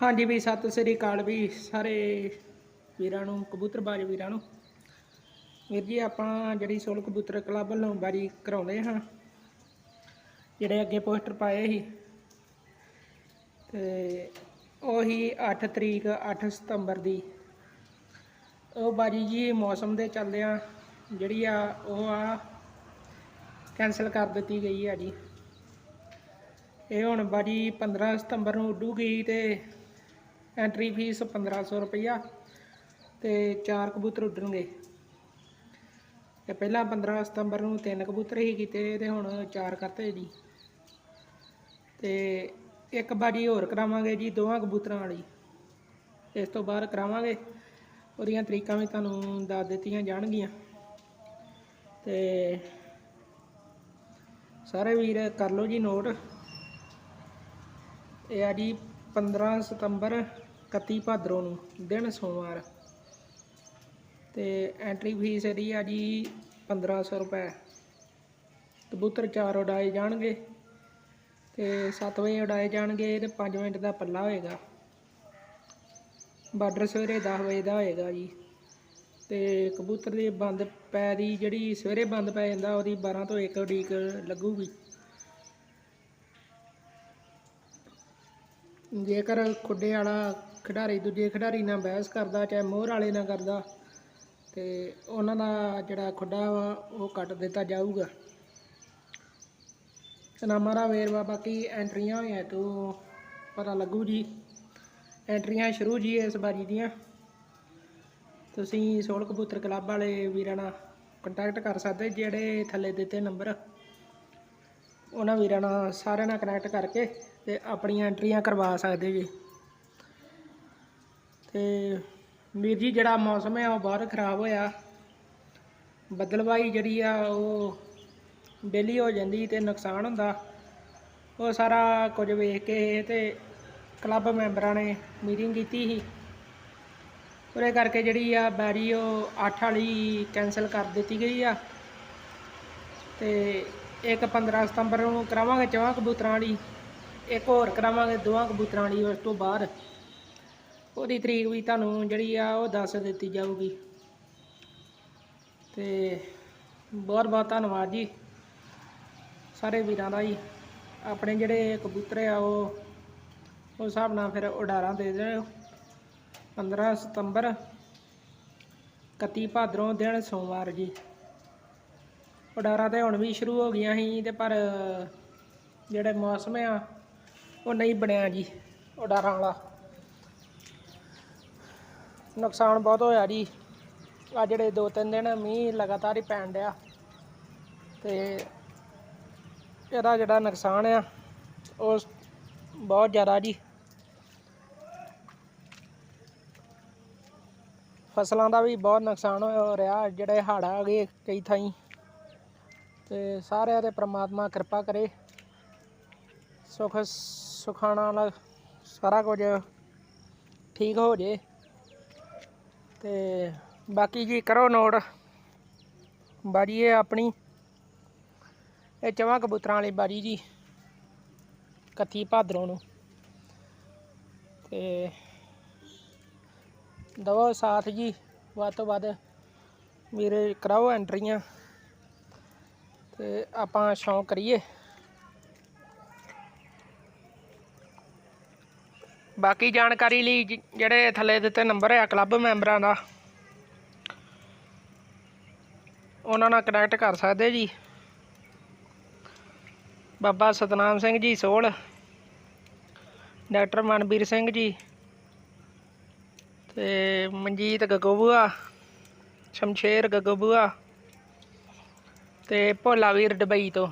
ਹਾਂਜੀ ਵੀ ਸਤਿ ਸ੍ਰੀ ਅਕਾਲ ਵੀ ਸਾਰੇ ਵੀਰਾਂ ਨੂੰ, ਕਬੂਤਰਬਾਜ਼ ਵੀਰਾਂ ਨੂੰ। ਵੀਰ ਜੀ, ਆਪਾਂ ਜਿਹੜੀ ਸੋਲ ਕਬੂਤਰ ਕਲੱਬ ਵੱਲੋਂ ਬਾਰੀ ਕਰਾਉਂਦੇ ਹਾਂ, ਜਿਹੜੇ ਅੱਗੇ ਪੋਸਟਰ ਪਾਏ ਸੀ। ਤੇ ਉਹੀ 8 ਤਰੀਕ 8 ਸਤੰਬਰ ਦੀ ਉਹ ਬਾਜੀ ਜੀ ਮੌਸਮ ਦੇ ਚੱਲਦਿਆਂ ਜਿਹੜੀ ਆ, ਉਹ ਆ ਕੈਨਸਲ ਕਰ ਦਿੱਤੀ ਗਈ ਆ ਜੀ। ਇਹ ਹੁਣ ਬਾਜੀ 15 ਸਤੰਬਰ ਨੂੰ ਉੱਡੂਗੀ ਤੇ ਐਂਟਰੀ ਫੀਸ 1500 ਰੁਪਈਆ ਤੇ ਚਾਰ ਕਬੂਤਰ ਉੱਡਣਗੇ। ਤੇ ਪਹਿਲਾਂ 15 ਸਤੰਬਰ ਨੂੰ ਤਿੰਨ ਕਬੂਤਰ ਹੀ ਕੀਤੇ ਤੇ ਹੁਣ ਚਾਰ ਕਰਤੇ ਜੀ। ਤੇ ਇੱਕ ਬਾਜੀ ਹੋਰ ਕਰਾਵਾਂਗੇ ਜੀ, ਦੋਵਾਂ ਕਬੂਤਰਾਂ ਵਾਲੀ। ਇਸ ਤੋਂ ਬਾਅਦ ਕਰਾਵਾਂਗੇ। ਉਹਦੀਆਂ ਤਰੀਕਾਂ ਵੀ ਤੁਹਾਨੂੰ ਦੱਸ ਦਿੱਤੀਆਂ ਜਾਣਗੀਆਂ। ਤੇ ਸਾਰੇ ਵੀਰ ਕਰ ਲਓ ਜੀ ਨੋਟ। ਇਹ ਆ ਜੀ 15 ਸਤੰਬਰ 31 ਭਾਦਰੋਂ ਨੂੰ, ਦਿਨ ਸੋਮਵਾਰ। ਤੇ ਐਂਟਰੀ ਫੀਸ ਇਹਦੀ ਆ ਜੀ 1500 ਰੁਪਏ। ਕਬੂਤਰ ਚਾਰ ਉਡਾਏ ਜਾਣਗੇ ਤੇ 7 ਵਜੇ ਉਡਾਏ ਜਾਣਗੇ ਤੇ 5 ਮਿੰਟ ਦਾ ਪੱਲਾ ਹੋਏਗਾ। ਬਾਰਡਰ ਸਵੇਰੇ 10 ਵਜੇ ਦਾ ਹੋਏਗਾ ਜੀ। ਤੇ ਕਬੂਤਰ ਦੇ ਬੰਦ ਪੈ ਦੀ ਜਿਹੜੀ ਸਵੇਰੇ ਬੰਦ ਪੈ ਜਾਂਦਾ ਉਹਦੀ 12 ਤੋਂ 1 ਉਡੀਕ ਲੱਗੂਗੀ। ਜੇਕਰ ਖੁੱਡੇ ਵਾਲਾ ਖਿਡਾਰੀ ਦੂਜੇ ਖਿਡਾਰੀ ਨਾਲ ਬਹਿਸ ਕਰਦਾ, ਚਾਹੇ ਮੋਹਰ ਵਾਲੇ ਨਾਲ ਕਰਦਾ, ਤੇ ਉਹਨਾਂ ਦਾ ਜਿਹੜਾ ਖੁੱਡਾ ਵਾ, ਉਹ ਕੱਟ ਦਿੱਤਾ ਜਾਊਗਾ। ਸਨਾਮਾ ਦਾ ਵੇਰਵਾ ਬਾਕੀ ਐਂਟਰੀਆਂ ਹੋਈਆਂ ਤੋਂ ਪਤਾ ਲੱਗੂ ਜੀ। ਐਂਟਰੀਆਂ ਸ਼ੁਰੂ ਜੀ ਇਸ ਬਾਜੀ ਦੀਆਂ। ਤੁਸੀਂ ਸੋਲ ਕਬੂਤਰ ਕਲੱਬ ਵਾਲੇ ਵੀਰਾਂ ਨਾਲ ਕੰਟੈਕਟ ਕਰ ਸਕਦੇ, ਜਿਹੜੇ ਥੱਲੇ ਦਿੱਤੇ ਨੰਬਰ ਉਹਨਾਂ ਵੀਰਾਂ ਨਾਲ ਸਾਰਿਆਂ ਨਾਲ ਕਨੈਕਟ ਕਰਕੇ ਤੇ ਆਪਣੀਆਂ ਐਂਟਰੀਆਂ ਕਰਵਾ ਸਕਦੇ ਜੀ। ਤੇ ਵੀਰ ਜੀ, ਜਿਹੜਾ ਮੌਸਮ ਹੈ ਉਹ ਬਹੁਤ ਖਰਾਬ ਹੋਇਆ। ਬਦਲਵਾਈ ਜਿਹੜੀ ਆ, ਉਹ ਡੇਲੀ ਹੋ ਜਾਂਦੀ ਤੇ ਨੁਕਸਾਨ ਹੁੰਦਾ। ਉਹ ਸਾਰਾ ਕੁਝ ਵੇਖ ਕੇ ਤੇ ਕਲੱਬ ਮੈਂਬਰਾਂ ਨੇ ਮੀਟਿੰਗ ਕੀਤੀ ਸੀ। ਉਹਦੇ ਕਰਕੇ ਜਿਹੜੀ ਆ ਬੈਰੀ, ਉਹ 8 ਵਾਲੀ ਕੈਨਸਲ ਕਰ ਦਿੱਤੀ ਗਈ ਆ। ਤੇ ਇੱਕ 15 ਸਤੰਬਰ ਨੂੰ ਕਰਾਵਾਂਗੇ ਚੌਹਾਂ ਕਬੂਤਰਾਂ ਵਾਲੀ, ਇੱਕ ਹੋਰ ਕਰਾਵਾਂਗੇ ਦੋਵਾਂ ਕਬੂਤਰਾਂ ਵਾਲੀ ਉਸ ਤੋਂ ਬਾਅਦ। ਉਹਦੀ ਤਰੀਕ ਵੀ ਤੁਹਾਨੂੰ ਜਿਹੜੀ ਆ ਉਹ ਦੱਸ ਦਿੱਤੀ ਜਾਊਗੀ। ਤੇ ਬਹੁਤ ਬਹੁਤ ਧੰਨਵਾਦ ਜੀ ਸਾਰੇ ਵੀਰਾਂ ਦਾ ਜੀ। ਆਪਣੇ ਜਿਹੜੇ ਕਬੂਤਰ ਆ ਉਹ ਉਸ ਹਿਸਾਬ ਨਾਲ ਫਿਰ ਉਡਾਰਾਂ ਦੇ ਦਿਓ। 15 ਸਤੰਬਰ 31 ਭਾਦਰੋਂ ਦਿਨ ਸੋਮਵਾਰ ਜੀ। ਉਡਾਰਾਂ ਤੇ ਹੁਣ ਵੀ ਸ਼ੁਰੂ ਹੋ ਗਈਆਂ ਸੀ ਤੇ ਪਰ ਜਿਹੜੇ ਮੌਸਮ ਆ ਉਹ ਨਹੀਂ ਬਣਿਆ ਜੀ ਉਡਾਰਾਂ ਵਾਲਾ। ਨੁਕਸਾਨ ਬਹੁਤ ਹੋਇਆ ਜੀ। ਆ ਜਿਹੜੇ ਦੋ ਤਿੰਨ ਦਿਨ ਮੀਂਹ ਲਗਾਤਾਰ ਹੀ ਪੈਣ ਡਿਆ। ਤੇ ਇਹਦਾ ਜਿਹੜਾ ਨੁਕਸਾਨ ਆ, ਉਹ ਬਹੁਤ ਜ਼ਿਆਦਾ ਜੀ। ਫਸਲਾਂ ਦਾ ਵੀ ਬਹੁਤ ਨੁਕਸਾਨ ਹੋ ਰਿਹਾ, ਜਿਹੜੇ ਹੜ੍ਹ ਆ ਗਏ ਕਈ ਥਾਈਂ। ਤੇ ਸਾਰਿਆਂ ਤੇ ਪ੍ਰਮਾਤਮਾ ਕਿਰਪਾ ਕਰੇ। ਸੁਖ ਸੁਖਾਣਾ ਨਾਲ ਸਾਰਾ ਕੁਝ ਠੀਕ ਹੋ ਜੇ। ਤੇ ਬਾਕੀ ਜੀ ਕਰੋ ਨੋਟ। ਬਾਰੀ ਇਹ ਆਪਣੀ। ਇਹ ਚਵਾਂ ਕਬੂਤਰਾਂ ਵਾਲੀ ਬਾਰੀ ਜੀ। 31 ਭਾਦਰੋਂ ਨੂੰ। ਤੇ ਦਵੋ ਸਾਥ ਜੀ। ਵੱਧ ਤੋਂ ਵੱਧ ਮੇਰੇ ਕਰਾਓ ਐਂਟਰੀਆਂ। ਤੇ ਆਪਾਂ ਸ਼ੌਂਕ ਕਰੀਏ। ਬਾਕੀ ਜਾਣਕਾਰੀ ਲਈ ਜ- ਜਿਹੜੇ ਥੱਲੇ ਦਿੱਤੇ ਨੰਬਰ ਆ ਕਲੱਬ ਮੈਂਬਰਾਂ ਦਾ। ਉਹਨਾਂ ਨਾਲ ਕਨੈਕਟ ਕਰ ਸਕਦੇ ਜੀ। ਬਾਬਾ ਸਤਨਾਮ ਸਿੰਘ ਜੀ ਸੋਲ ਡਾਕਟਰ ਮਨਵੀਰ ਸਿੰਘ ਜੀ, ਤੇ ਮਨਜੀਤ ਗਗੋਬੂਆ, ਸ਼ਮਸ਼ੇਰ ਗਗੋਬੂਆ, ਤੇ ਭੋਲਾ ਵੀਰ ਦੁਬਈ ਤੋਂ।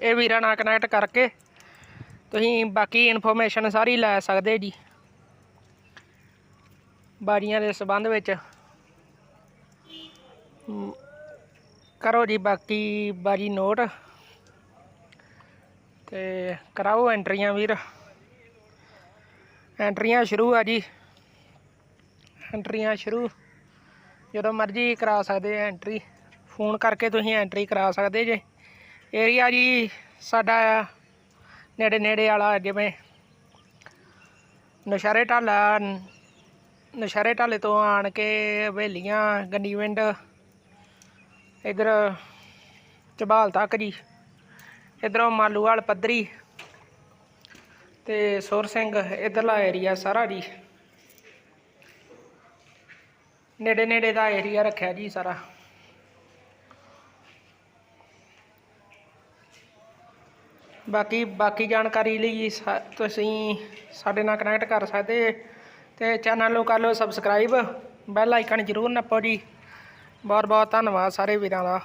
ਇਹ ਵੀਰਾਂ ਨਾਲ ਕਨੈਕਟ ਕਰਕੇ ਤੁਸੀਂ ਬਾਕੀ ਇਨਫੋਰਮੇਸ਼ਨ ਸਾਰੀ ਲੈ ਸਕਦੇ ਜੀ। ਬਾਰੀਆਂ ਦੇ ਸੰਬੰਧ ਵਿੱਚ। ਕਰੋ ਜੀ ਬਾਕੀ ਬਾਜ਼ੀ ਨੋਟ। ਤੇ ਕਰਾਓ ਐਂਟਰੀਆਂ ਵੀਰ। ਐਂਟਰੀਆਂ ਸ਼ੁਰੂ ਆ ਜੀ। ਐਂਟਰੀਆਂ ਸ਼ੁਰੂ। ਜਦੋਂ ਮਰਜ਼ੀ ਕਰਾ ਸਕਦੇ ਐਂਟਰੀ। ਫੋਨ ਕਰਕੇ ਤੁਸੀਂ ਐਂਟਰੀ ਕਰਾ ਸਕਦੇ ਜੇ। ਏਰੀਆ ਜੀ ਸਾਡਾ ਨੇੜੇ ਨੇੜੇ ਵਾਲਾ ਜਿਵੇਂ ਨਸ਼ਹਿਰੇ ਢਾਲਾ, ਨਸ਼ਹਿਰੇ ਢਾਲੇ ਤੋਂ ਆਣ ਕੇ ਹਵੇਲੀਆਂ ਗੰਡੀਵਿੰਡ ਇਧਰ ਝਬਾਲ ਤੱਕ ਜੀ, ਇਧਰੋਂ ਮਾਲੂਵਾਲ ਪੱਧਰੀ ਤੇ ਸੁਰ ਸਿੰਘ ਇਧਰਲਾ ਏਰੀਆ ਸਾਰਾ ਜੀ। ਨੇੜੇ ਨੇੜੇ ਦਾ ਏਰੀਆ ਰੱਖਿਆ ਜੀ ਸਾਰਾ। ਬਾਕੀ ਬਾਕੀ ਜਾਣਕਾਰੀ ਲਈ ਸਾ- ਤੁਸੀਂ ਸਾਡੇ ਨਾਲ ਕਨੈਕਟ ਕਰ ਸਕਦੇ ਤੇ ਚੈਨਲ ਨੂੰ ਕਰ ਲਓ ਸਬਸਕ੍ਰਾਈਬ ਬੈਲ ਆਈਕਨ ਜ਼ਰੂਰ ਨੱਪੋ ਜੀ। ਬਹੁਤ ਬਹੁਤ ਧੰਨਵਾਦ ਸਾਰੇ ਵੀਰਾਂ ਦਾ।